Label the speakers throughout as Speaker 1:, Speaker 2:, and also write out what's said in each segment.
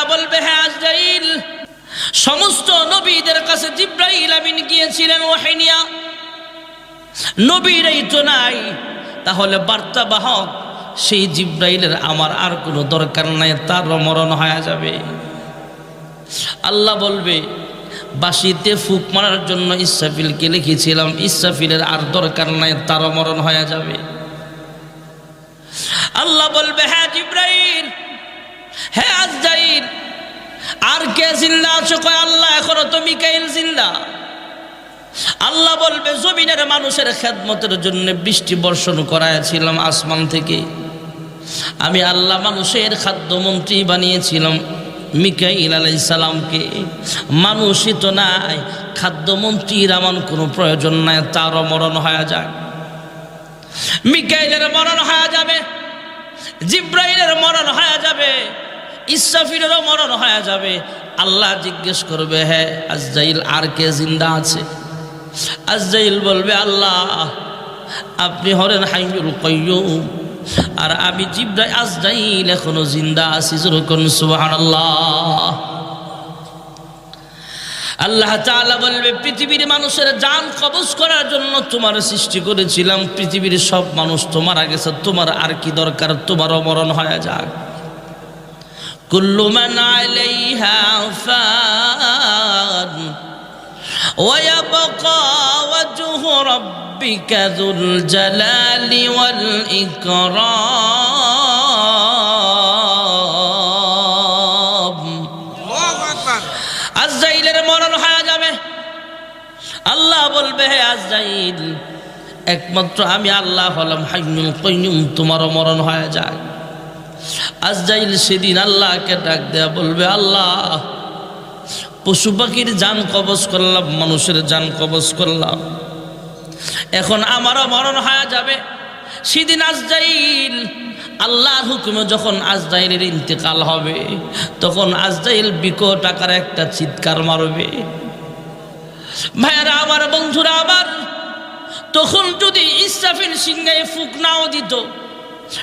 Speaker 1: আল্লাহ বলবে হ্যাঁ আজরাইল, সমস্ত নবীদের কাছে জিব্রাইল আমিন গিয়েছিলেন ওয়াহিনিয়া নবীর এই তো নাই তাহলে বার্তা বাহক, সেই জিব্রাইলের আমার আর কোনো দরকার নাই, তার মরণ হয়ে যাবে। আল্লাহ বলবে বাসিতে ফুক মারার জন্য ইসরাফিলকে লিখেছিলাম, ইসরাফিলের আর দরকার নাই, তারও মরণ হয়ে যাবে। আল্লাহ বলবে হ্যাঁ জিব্রাইল হ্যাঁ আজরাইল আর কে জিন্দা আছো? কয়, আল্লাহ, এখনও তো মিকাইল জিন্দা? আল্লাহ বলবে, জমিনের মানুষের খেদমতের জন্য বৃষ্টি বর্ষণ করাইছিলাম আসমান থেকে। আমি আল্লাহ মানুষের খাদ্যমন্ত্রী বানিয়েছিলাম মিকাইল আলাইসালামকে। মানুষই তো নাই, খাদ্যমন্ত্রীর এমন কোনো প্রয়োজন নাই, তারও মরণ হয়ে যায় মিকাইলের মরণ হয়ে যাবে, জিব্রাইলের মরণ হয়ে যাবে। ইসরাফিলেরও মরণ হয়ে যাবে। আল্লাহ জিজ্ঞেস করবে হ্যাঁ আজরাইল আর কে জিন্দা আছে? আজরাইল বলবে, আল্লাহ, আপনি হরেন হাইয়ুল কয়্যুম আর আমি জিব্রাই আজরাইল এখনও জিন্দা আছি যেরকম সুবহানাল্লাহ। আল্লাহ তাআলা বলবে, পৃথিবীর মানুষের জান কবজ করার জন্য তোমার সৃষ্টি করেছিলাম। পৃথিবীর সব মানুষ তোমার আগে তোমার আর কি দরকার? তোমারও মরণ হয়ে যাক। কুল্লু মান আলাইহা ফান ويبقى وجه ربك ذو الجلال والإكرام আজরাইলের মরণ হয়ে যাবে আল্লাহ বলবে হে আজরাইল একমাত্র আমি আল্লাহ হলাম হাইনুল কইনুম তোমারও মরণ হয়ে যায় আজরাইল সেদিন আল্লাহকে ডাক দেয়া বলবে, আল্লাহ, পশু পাখির যান কবজ করলাম, মানুষের যান কবজ করলাম। এখন আমারও মরণ হয়ে যাবে। সেদিন আজরাইল, আল্লাহর হুকুমে যখন আজরাইলের ইন্তেকাল হবে, তখন আজরাইল বিকট আকার একটা চিৎকার মারবে। ভাইয়ারা, আমার বন্ধুরা আবার তখন যদি ইসরাফিল সিংহায় ফুক নাও দিত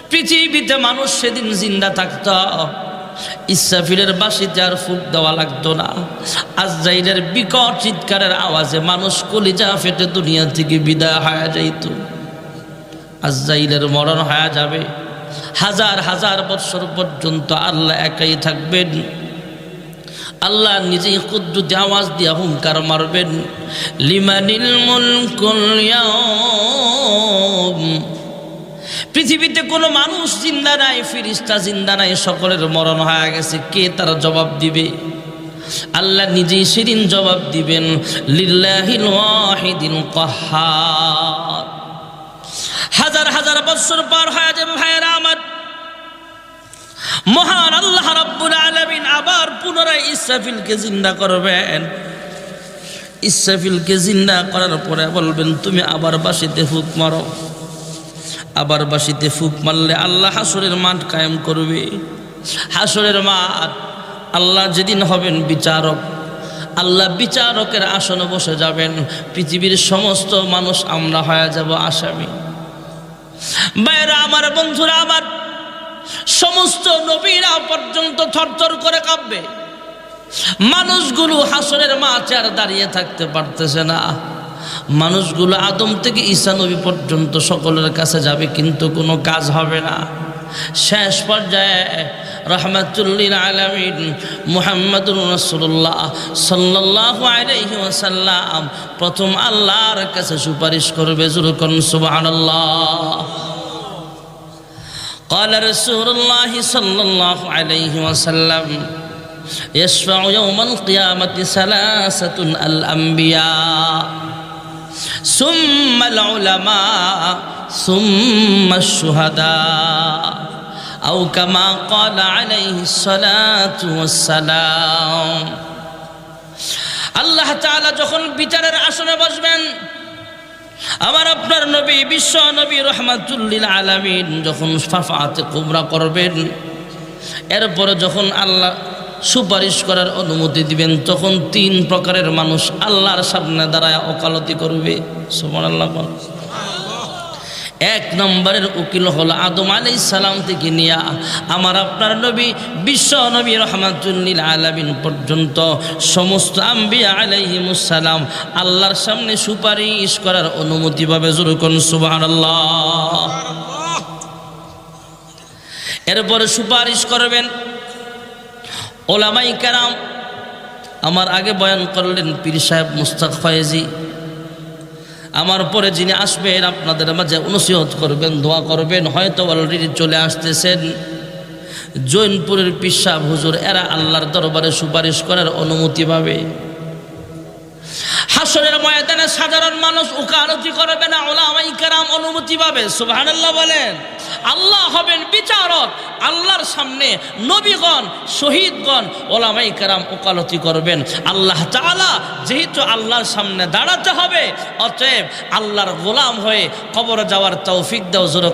Speaker 1: পৃথিবীতে মানুষ সেদিন জিন্দা থাকত। ইসরাফিলের বাসিতে আর ফুক দেওয়া লাগতো না। আজরাইলের বিকট চিৎকারের আওয়াজে মানুষ কলিজা ফেটে দুনিয়া থেকে বিদায় হয়ে যাইত। আজরাইলের মরণ হয়ে যাবে। হাজার হাজার বছর পর্যন্ত আল্লাহ একাই থাকবেন। আল্লাহ নিজেই কুদ্দুতে আওয়াজ দিয়ে হুঙ্কার মারবেন। লিমানিল মুলকুল পৃথিবীতে কোনো মানুষ জিন্দা নাই, ফিরিস্তা জিন্দা নাই, সকলের মরণ হয়ে গেছে। কে তার জবাব দিবে? আল্লাহ নিজেই সেদিন জবাব দিবেন, লিল্লাহিল হাজার হাজার বছর পার হয়ে যাবে ভাইয়েরা আমার। মহান আল্লাহ রাব্বুল আলামিন আবার পুনরায় ইসরাফিলকে জিন্দা করবেন। ইসরাফিলকে জিন্দা করার পরে বলবেন, তুমি আবার বাসিতে ফুক মারো। আবার বাসিতে ফুক মারলে আল্লাহ হাসরের মাঠ কায়েম করবে। হাসরের মাঠ, আল্লাহ যেদিন হবেন বিচারক, আল্লাহ বিচারকের আসনে বসে যাবেন। পৃথিবীর সমস্ত মানুষ আমরা হয়ে যাব আসামি। বাইরা আমার বন্ধুরা, আমার সমস্ত নবীরা পর্যন্ত থরথর করে কাঁপবে। মানুষগুলো হাসনের মাছ আর দাঁড়িয়ে থাকতে পারতেছে না। মানুষগুলো আদম থেকে ঈসা নবী পর্যন্ত সকলের কাছে যাবে কিন্তু কোনো কাজ হবে না শেষ পর্যায়ে রহমাতুল্লিল আলমিন মুহাম্মদুর রসুল্লাহ সাল্লাহ আলাইহি ওয়াসাল্লাম প্রথম আল্লাহর কাছে সুপারিশ করবে জুরুকন সুবহানাল্লাহ قال رسول الله صلى الله عليه وسلم يشفع يوم القيامة ثلاثة الأنبياء সুম্মাল উলামা সুম্মা শুহাদা আও কামা ক্বালা আলাইহি সালাতু ওয়াস সালাম আল্লাহ তাআলা যখন বিচারের আসনে বসবেন, আমার আপনার নবী, বিশ্ব নবী রহমাতুল্লিল আলামিন যখন ফাফাতে কুমরা করবেন, এরপরে যখন আল্লাহ সুপারিশ করার অনুমতি দিবেন, তখন তিন প্রকারের মানুষ আল্লাহর সামনে দাঁড়ায় ওকালতি করবে। আল্লাহ এক নম্বরের উকিল হল আদম আলাই সালাম থেকে নিয়া আমার আপনার নবী, বিশ্ব নবী রহমাতুল্লিল আলামিন পর্যন্ত সমস্ত আম্বিয়া আলাইহিমুসালাম আল্লাহর সামনে সুপারিশ করার অনুমতি পাবে। জোরকন সুবহানাল্লাহ। এরপরে সুপারিশ করবেন ওলামাই কারাম, আমার আগে বয়ান করলেন পীর সাহেব মুস্তাক ফয়েজি। আমার পরে যিনি আসবেন, আপনাদের মাঝে অনুসিহত করবেন, দোয়া করবেন, হয়তো অলরেডি চলে আসতেছেন। জৈনপুরের পিসাব হুজুর, এরা আল্লাহর দরবারে সুপারিশ করার অনুমতি পাবে। হাসরের ময়দানে সাধারণ মানুষ উকালতি করবে না ওলা ওলামাই কেরাম অনুমতি পাবে, সুবহানাল্লাহ বলেন। আল্লাহ হবেন বিচারক। আল্লাহর সামনে নবীগণ, শহীদগণ, ওলামাই কারাম ওকালতি করবেন। আল্লাহ তালা যেহেতু আল্লাহর সামনে দাঁড়াতে হবে, অতএব আল্লাহর গোলাম হয়ে কবর যাওয়ার তৌফিক দেওয়া জোর